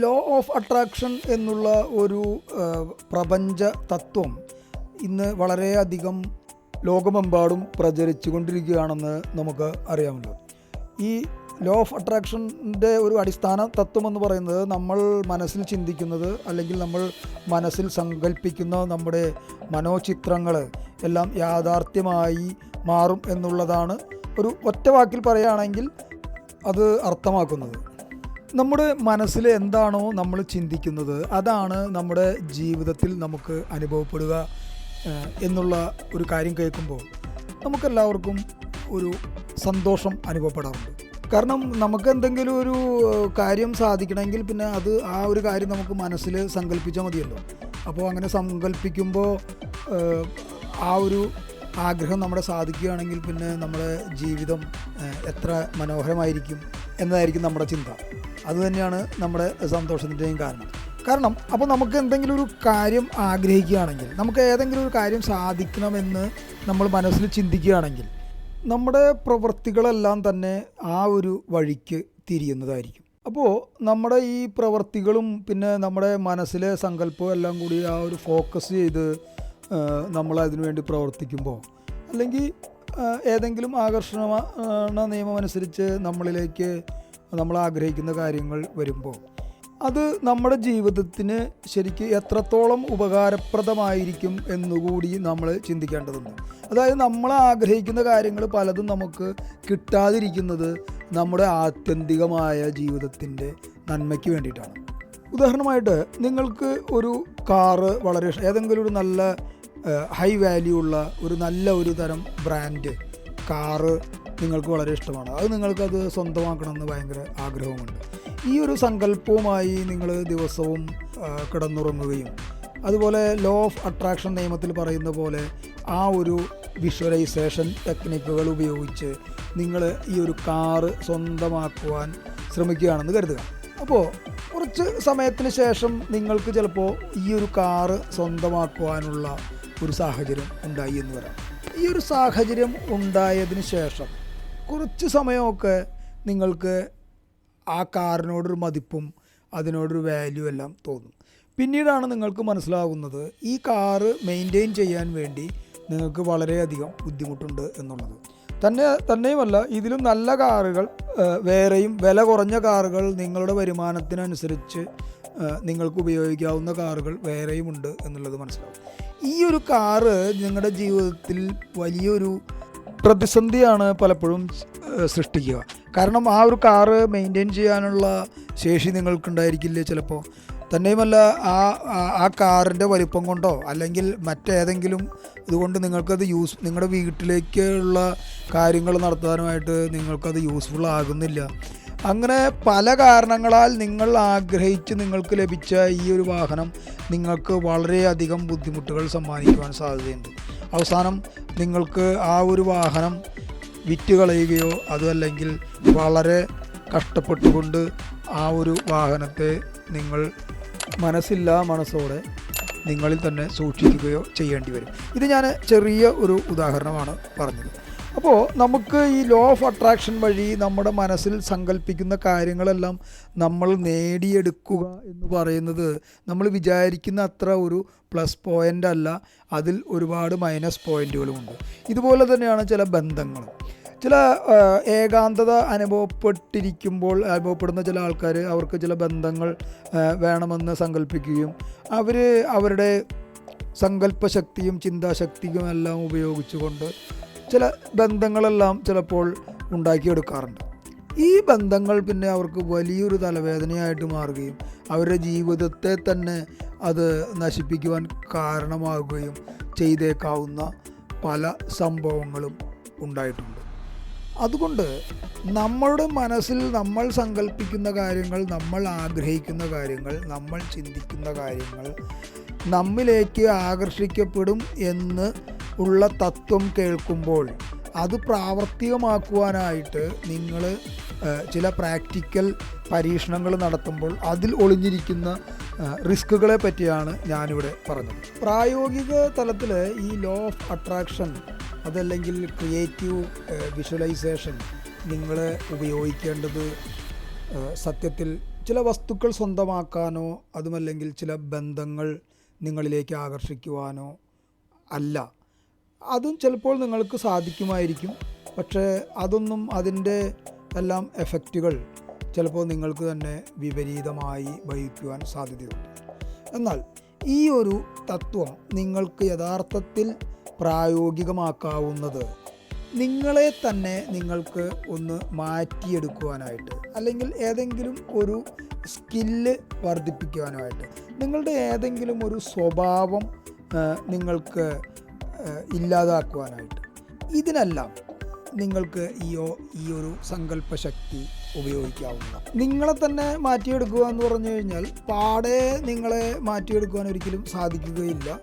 Law of attraction എന്നുള്ള ഒരു പ്രപഞ്ച തത്വം ഇന്ന് വളരെയധികം ലോകമെമ്പാടും പ്രചരിച്ചു കൊണ്ടിരിക്കുകയാണെന്ന് നമുക്ക് അറിയാമല്ലോ. ഈ ലോ ഓഫ് അട്രാക്ഷന്റെ ഒരു അടിസ്ഥാന തത്വം എന്ന് പറയുന്നത് നമ്മൾ മനസ്സിൽ ചിന്തിക്കുന്നത് അല്ലെങ്കിൽ നമ്മൾ മനസ്സിൽ സങ്കല്പിക്കുന്ന നമ്മുടെ മനോചിത്രങ്ങൾ എല്ലാം യാഥാർത്ഥ്യമായി മാറും എന്നുള്ളതാണ് ഒരു ഒറ്റ വാക്കിൽ പറയുകയാണെങ്കിൽ അത് അർത്ഥമാക്കുന്നത്. നമ്മുടെ മനസ്സിൽ എന്താണോ നമ്മൾ ചിന്തിക്കുന്നത് അതാണ് നമ്മുടെ ജീവിതത്തിൽ നമുക്ക് അനുഭവപ്പെടുക എന്നുള്ള ഒരു കാര്യം കേൾക്കുമ്പോൾ നമുക്കെല്ലാവർക്കും ഒരു സന്തോഷം അനുഭവപ്പെടാറുണ്ട്. കാരണം നമുക്ക് എന്തെങ്കിലും ഒരു കാര്യം സാധിക്കണമെങ്കിൽ പിന്നെ അത് ആ ഒരു കാര്യം നമുക്ക് മനസ്സിൽ സങ്കല്പിച്ചാൽ മതിയല്ലോ. അപ്പോൾ അങ്ങനെ സങ്കല്പിക്കുമ്പോൾ ആ ഒരു ആഗ്രഹം നമ്മുടെ സാധിക്കുകയാണെങ്കിൽ പിന്നെ നമ്മുടെ ജീവിതം എത്ര മനോഹരമായിരിക്കും. എന്നതായിരിക്കും നമ്മുടെ ചിന്ത. അതുതന്നെയാണ് നമ്മുടെ സന്തോഷത്തിന്റെയും കാരണം. കാരണം അപ്പോൾ നമുക്ക് എന്തെങ്കിലും ഒരു കാര്യം ആഗ്രഹിക്കുകയാണെങ്കിൽ നമുക്ക് ഏതെങ്കിലും ഒരു കാര്യം സാധിക്കണമെന്ന് നമ്മൾ മനസ്സിൽ ചിന്തിക്കുകയാണെങ്കിൽ നമ്മുടെ പ്രവൃത്തികളെല്ലാം തന്നെ ആ ഒരു വഴിക്ക് തിരിയുന്നതായിരിക്കും. അപ്പോൾ നമ്മുടെ ഈ പ്രവൃത്തികളും പിന്നെ നമ്മുടെ മനസ്സിലെ സങ്കല്പവും എല്ലാം കൂടി ആ ഒരു ഫോക്കസ് ചെയ്ത് നമ്മൾ അതിനുവേണ്ടി പ്രവർത്തിക്കുമ്പോൾ അല്ലെങ്കിൽ ഏതെങ്കിലും ആകർഷണ നിയമം അനുസരിച്ച് നമ്മളിലേക്ക് നമ്മൾ ആഗ്രഹിക്കുന്ന കാര്യങ്ങൾ വരുമ്പോൾ അത് നമ്മുടെ ജീവിതത്തിന് ശരിക്ക് എത്രത്തോളം ഉപകാരപ്രദമായിരിക്കും എന്നുകൂടി നമ്മൾ ചിന്തിക്കേണ്ടതുണ്ട്. അതായത് നമ്മൾ ആഗ്രഹിക്കുന്ന കാര്യങ്ങൾ പലതും നമുക്ക് കിട്ടാതിരിക്കുന്നത് നമ്മുടെ ആത്യന്തികമായ ജീവിതത്തിന്റെ നന്മയ്ക്ക് വേണ്ടിയിട്ടാണ്. ഉദാഹരണമായിട്ട് നിങ്ങൾക്ക് ഒരു കാറ് വളരെ ഏതെങ്കിലും ഒരു നല്ല ഹൈ വാല്യൂ ഉള്ള ഒരു നല്ല ഒരു തരം ബ്രാൻഡ് കാറ് നിങ്ങൾക്ക് വളരെ ഇഷ്ടമാണ്. അത് നിങ്ങൾക്കത് സ്വന്തമാക്കണമെന്ന് ഭയങ്കര ആഗ്രഹമുണ്ട് ഈ ഒരു സങ്കല്പവുമായി നിങ്ങൾ ദിവസവും കിടന്നുറങ്ങുകയും അതുപോലെ ലോ ഓഫ് അട്രാക്ഷൻ നിയമത്തിൽ പറയുന്ന പോലെ ആ ഒരു വിഷ്വലൈസേഷൻ ടെക്നിക്കുകൾ ഉപയോഗിച്ച് നിങ്ങൾ ഈ ഒരു കാറ് സ്വന്തമാക്കുവാൻ ശ്രമിക്കുകയാണെന്ന് കരുതുക. അപ്പോൾ കുറച്ച് സമയത്തിന് ശേഷം നിങ്ങൾക്ക് ചിലപ്പോൾ ഈ ഒരു കാറ് സ്വന്തമാക്കുവാനുള്ള ഒരു സാഹചര്യം ഉണ്ടായി എന്ന് പറയാം. ഈ ഒരു സാഹചര്യം ഉണ്ടായതിന് ശേഷം കുറച്ച് സമയമൊക്കെ നിങ്ങൾക്ക് ആ കാറിനോടൊരു മതിപ്പും അതിനോടൊരു വാല്യൂ എല്ലാം തോന്നും. പിന്നീടാണ് നിങ്ങൾക്ക് മനസ്സിലാകുന്നത് ഈ കാറ് മെയിന്റെയിൻ ചെയ്യാൻ വേണ്ടി നിങ്ങൾക്ക് വളരെയധികം ബുദ്ധിമുട്ടുണ്ട് എന്നുള്ളത്. തന്നെ തന്നെയുമല്ല ഇതിലും നല്ല കാറുകൾ വേറെയും വില കുറഞ്ഞ കാറുകൾ നിങ്ങളുടെ വരുമാനത്തിനനുസരിച്ച് നിങ്ങൾക്ക് ഉപയോഗിക്കാവുന്ന കാറുകൾ വേറെയും ഉണ്ട് എന്നുള്ളത് മനസ്സിലാവും. ഈ ഒരു കാറ് നിങ്ങളുടെ ജീവിതത്തിൽ വലിയൊരു പ്രതിസന്ധിയാണ് പലപ്പോഴും സൃഷ്ടിക്കുക. കാരണം ആ ഒരു കാറ് മെയിന്റെയിൻ ചെയ്യാനുള്ള ശേഷി നിങ്ങൾക്കുണ്ടായിരിക്കില്ല ചിലപ്പോൾ തന്നെയുമല്ല ആ ആ- കാറിന്റെ വലിപ്പം കൊണ്ടോ അല്ലെങ്കിൽ മറ്റേതെങ്കിലും ഇതുകൊണ്ട് നിങ്ങൾക്കത് യൂസ് നിങ്ങളുടെ വീട്ടിലേക്കുള്ള കാര്യങ്ങൾ നടത്താനുമായിട്ട് നിങ്ങൾക്കത് യൂസ്ഫുൾ ആകുന്നില്ല അങ്ങനെ പല കാരണങ്ങളാൽ നിങ്ങൾ ആഗ്രഹിച്ച് നിങ്ങൾക്ക് ലഭിച്ച ഈ ഒരു വാഹനം നിങ്ങൾക്ക് വളരെയധികം ബുദ്ധിമുട്ടുകൾ സമ്മാനിക്കുവാൻ സാധ്യതയുണ്ട്. അവസാനം നിങ്ങൾക്ക് ആ ഒരു വാഹനം വിറ്റ് കളയുകയോ അതല്ലെങ്കിൽ വളരെ കഷ്ടപ്പെട്ടുകൊണ്ട് ആ ഒരു വാഹനത്തെ നിങ്ങൾ മനസ്സില്ലാ മനസ്സോടെ നിങ്ങളിൽ തന്നെ സൂക്ഷിക്കുകയോ ചെയ്യേണ്ടി വരും. ഇത് ഞാൻ ചെറിയ ഒരു ഉദാഹരണമാണ് പറഞ്ഞത്. അപ്പോൾ നമുക്ക് ഈ ലോ ഓഫ് അട്രാക്ഷൻ വഴി നമ്മുടെ മനസ്സിൽ സങ്കല്പിക്കുന്ന കാര്യങ്ങളെല്ലാം നമ്മൾ നേടിയെടുക്കുക എന്ന് പറയുന്നത് നമ്മൾ വിചാരിക്കുന്ന അത്ര ഒരു പ്ലസ് പോയിന്റ് അല്ല. അതിൽ ഒരുപാട് മൈനസ് പോയിന്റുകളുമുണ്ട് ഇതുപോലെ തന്നെയാണ് ചില ബന്ധങ്ങൾ ചില ഏകാന്തത അനുഭവപ്പെട്ടിരിക്കുമ്പോൾ അനുഭവപ്പെടുന്ന ചില ആൾക്കാർ അവർക്ക് ചില ബന്ധങ്ങൾ വേണമെന്ന് സങ്കല്പിക്കുകയും അവർ അവരുടെ സങ്കല്പശക്തിയും ചിന്താശക്തിയും എല്ലാം ഉപയോഗിച്ചുകൊണ്ട് ചില ബന്ധങ്ങളെല്ലാം ചിലപ്പോൾ ഉണ്ടാക്കിയെടുക്കാറുണ്ട്. ഈ ബന്ധങ്ങൾ പിന്നെ അവർക്ക് വലിയൊരു തലവേദനയായിട്ട് മാറുകയും അവരുടെ ജീവിതത്തെ തന്നെ അത് നശിപ്പിക്കുവാൻ കാരണമാകുകയും ചെയ്തേക്കാവുന്ന പല സംഭവങ്ങളും ഉണ്ടായിട്ടുണ്ട്. അതുകൊണ്ട് നമ്മളുടെ മനസ്സിൽ നമ്മൾ സങ്കല്പിക്കുന്ന കാര്യങ്ങൾ നമ്മൾ ആഗ്രഹിക്കുന്ന കാര്യങ്ങൾ നമ്മൾ ചിന്തിക്കുന്ന കാര്യങ്ങൾ നമ്മിലേക്ക് ആകർഷിക്കപ്പെടും എന്ന് ഉള്ള തത്വം കേൾക്കുമ്പോൾ അത് പ്രാവർത്തികമാക്കുവാനായിട്ട് നിങ്ങൾ ചില പ്രാക്ടിക്കൽ പരീക്ഷണങ്ങൾ നടത്തുമ്പോൾ അതിൽ ഒളിഞ്ഞിരിക്കുന്ന റിസ്കുകളെ പറ്റിയാണ് ഞാനിവിടെ പറഞ്ഞത്. പ്രായോഗിക തലത്തിൽ ഈ ലോ ഓഫ് അട്രാക്ഷൻ അതല്ലെങ്കിൽ ക്രിയേറ്റീവ് വിഷ്വലൈസേഷൻ നിങ്ങൾ ഉപയോഗിക്കേണ്ടത് സത്യത്തിൽ ചില വസ്തുക്കൾ സ്വന്തമാക്കാനോ അതുമല്ലെങ്കിൽ ചില ബന്ധങ്ങൾ നിങ്ങളിലേക്ക് ആകർഷിക്കുവാനോ അല്ല. അതും ചിലപ്പോൾ നിങ്ങൾക്ക് സാധിക്കുമായിരിക്കും. പക്ഷേ അതൊന്നും അതിന്റെ എല്ലാം എഫക്റ്റുകൾ ചിലപ്പോൾ നിങ്ങൾക്ക് തന്നെ വിപരീതമായി വഹിക്കുവാൻ സാധ്യതയുണ്ട്. എന്നാൽ ഈ ഒരു തത്വം നിങ്ങൾക്ക് യഥാർത്ഥത്തിൽ പ്രായോഗികമാക്കാവുന്നത് നിങ്ങളെ തന്നെ നിങ്ങൾക്ക് ഒന്ന് മാറ്റിയെടുക്കുവാനായിട്ട് അല്ലെങ്കിൽ ഏതെങ്കിലും ഒരു സ്കില്ല് വർദ്ധിപ്പിക്കുവാനായിട്ട് നിങ്ങളുടെ ഏതെങ്കിലും ഒരു സ്വഭാവം നിങ്ങൾക്ക് ഇല്ലാതാക്കുവാനായിട്ട്. ഇതിനെല്ലാം നിങ്ങൾക്ക് ഈ ഈ ഒരു സങ്കല്പശക്തി ഉപയോഗിക്കാവുന്ന നിങ്ങളെ തന്നെ മാറ്റിയെടുക്കുക എന്ന് പറഞ്ഞു കഴിഞ്ഞാൽ പാടെ നിങ്ങളെ മാറ്റിയെടുക്കുവാൻ ഒരിക്കലും സാധിക്കുകയില്ല.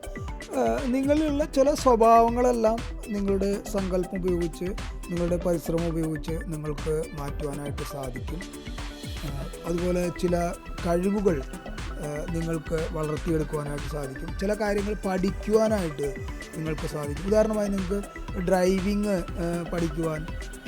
നിങ്ങളിലുള്ള ചില സ്വഭാവങ്ങളെല്ലാം നിങ്ങളുടെ സങ്കല്പം ഉപയോഗിച്ച് നിങ്ങളുടെ പരിശ്രമം ഉപയോഗിച്ച് നിങ്ങൾക്ക് മാറ്റുവാനായിട്ട് സാധിക്കും. അതുപോലെ ചില കഴിവുകൾ നിങ്ങൾക്ക് വളർത്തിയെടുക്കുവാനായിട്ട് സാധിക്കും. ചില കാര്യങ്ങൾ പഠിക്കുവാനായിട്ട് നിങ്ങൾക്ക് സാധിക്കും. ഉദാഹരണമായി നിങ്ങൾക്ക് ഡ്രൈവിങ് പഠിക്കുവാൻ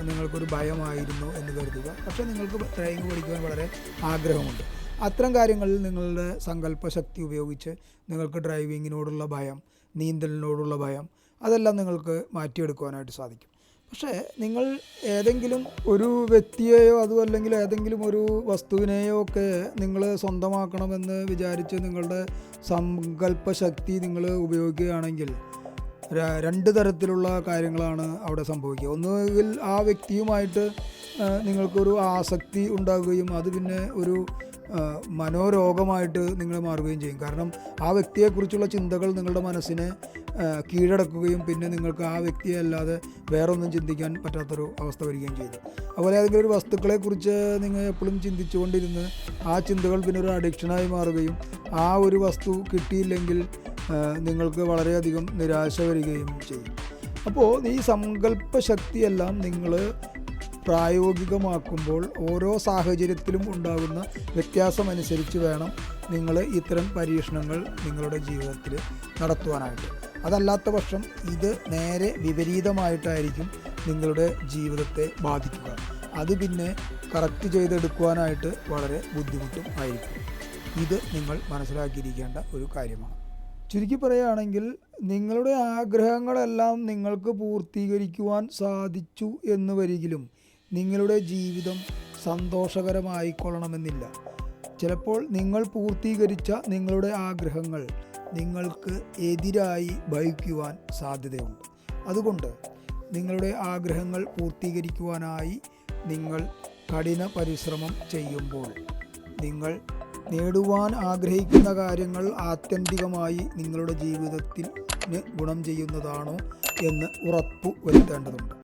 നിങ്ങൾക്കൊരു ഭയമായിരുന്നു എന്ന് കരുതുക. പക്ഷേ നിങ്ങൾക്ക് ഡ്രൈവിംഗ് പഠിക്കുവാൻ വളരെ ആഗ്രഹമുണ്ട്. അത്തരം കാര്യങ്ങളിൽ നിങ്ങളുടെ സങ്കല്പശക്തി ഉപയോഗിച്ച് നിങ്ങൾക്ക് ഡ്രൈവിങ്ങിനോടുള്ള ഭയം നീന്തലിനോടുള്ള ഭയം അതെല്ലാം നിങ്ങൾക്ക് മാറ്റിയെടുക്കുവാനായിട്ട് സാധിക്കും. പക്ഷേ നിങ്ങൾ ഏതെങ്കിലും ഒരു വ്യക്തിയെയോ അതും അല്ലെങ്കിൽ ഏതെങ്കിലും ഒരു വസ്തുവിനെയോ ഒക്കെ നിങ്ങൾ സ്വന്തമാക്കണമെന്ന് വിചാരിച്ച് നിങ്ങളുടെ സങ്കല്പ ശക്തി നിങ്ങൾ ഉപയോഗിക്കുകയാണെങ്കിൽ രണ്ട് തരത്തിലുള്ള കാര്യങ്ങളാണ് അവിടെ സംഭവിക്കുക. ഒന്നുകിൽ ആ വ്യക്തിയുമായിട്ട് നിങ്ങൾക്കൊരു ആസക്തി ഉണ്ടാകുകയും അത് പിന്നെ ഒരു മനോരോഗമായിട്ട് നിങ്ങൾ മാറുകയും ചെയ്യും. കാരണം ആ വ്യക്തിയെക്കുറിച്ചുള്ള ചിന്തകൾ നിങ്ങളുടെ മനസ്സിനെ കീഴടക്കുകയും പിന്നെ നിങ്ങൾക്ക് ആ വ്യക്തിയെ അല്ലാതെ വേറൊന്നും ചിന്തിക്കാൻ പറ്റാത്തൊരു അവസ്ഥ വരികയും ചെയ്തു. അതുപോലെ ഏതെങ്കിലും ഒരു വസ്തുക്കളെക്കുറിച്ച് നിങ്ങൾ എപ്പോഴും ചിന്തിച്ചുകൊണ്ടിരുന്ന് ആ ചിന്തകൾ പിന്നെ ഒരു അഡിക്ഷനായി മാറുകയും ആ ഒരു വസ്തു കിട്ടിയില്ലെങ്കിൽ നിങ്ങൾക്ക് വളരെയധികം നിരാശ വരികയും ചെയ്യും. അപ്പോൾ ഈ സങ്കല്പ ശക്തിയെല്ലാം നിങ്ങൾ പ്രായോഗികമാക്കുമ്പോൾ ഓരോ സാഹചര്യത്തിലും ഉണ്ടാകുന്ന വ്യത്യാസമനുസരിച്ച് വേണം നിങ്ങൾ ഇത്തരം പരീക്ഷണങ്ങൾ നിങ്ങളുടെ ജീവിതത്തിൽ നടത്തുവാനായിട്ട്. അതല്ലാത്ത പക്ഷം ഇത് നേരെ വിപരീതമായിട്ടായിരിക്കും നിങ്ങളുടെ ജീവിതത്തെ ബാധിക്കുക. അത് പിന്നെ കറക്റ്റ് ചെയ്തെടുക്കുവാനായിട്ട് വളരെ ബുദ്ധിമുട്ടും ആയിരിക്കും. ഇത് നിങ്ങൾ മനസ്സിലാക്കിയിരിക്കേണ്ട ഒരു കാര്യമാണ്. ചുരുക്കി പറയുകയാണെങ്കിൽ നിങ്ങളുടെ ആഗ്രഹങ്ങളെല്ലാം നിങ്ങൾക്ക് പൂർത്തീകരിക്കുവാൻ സാധിച്ചു എന്ന് വരികിലും നിങ്ങളുടെ ജീവിതം സന്തോഷകരമായിക്കൊള്ളണമെന്നില്ല. ചിലപ്പോൾ നിങ്ങൾ പൂർത്തീകരിച്ച നിങ്ങളുടെ ആഗ്രഹങ്ങൾ നിങ്ങൾക്ക് എതിരായി ഭവിക്കുവാൻ സാധ്യതയുണ്ട്. അതുകൊണ്ട് നിങ്ങളുടെ ആഗ്രഹങ്ങൾ പൂർത്തീകരിക്കുവാനായി നിങ്ങൾ കഠിന പരിശ്രമം ചെയ്യുമ്പോൾ നിങ്ങൾ നേടുവാൻ ആഗ്രഹിക്കുന്ന കാര്യങ്ങൾ ആത്യന്തികമായി നിങ്ങളുടെ ജീവിതത്തിൽ ഗുണം ചെയ്യുന്നതാണോ എന്ന് ഉറപ്പു വരുത്തേണ്ടതുണ്ട്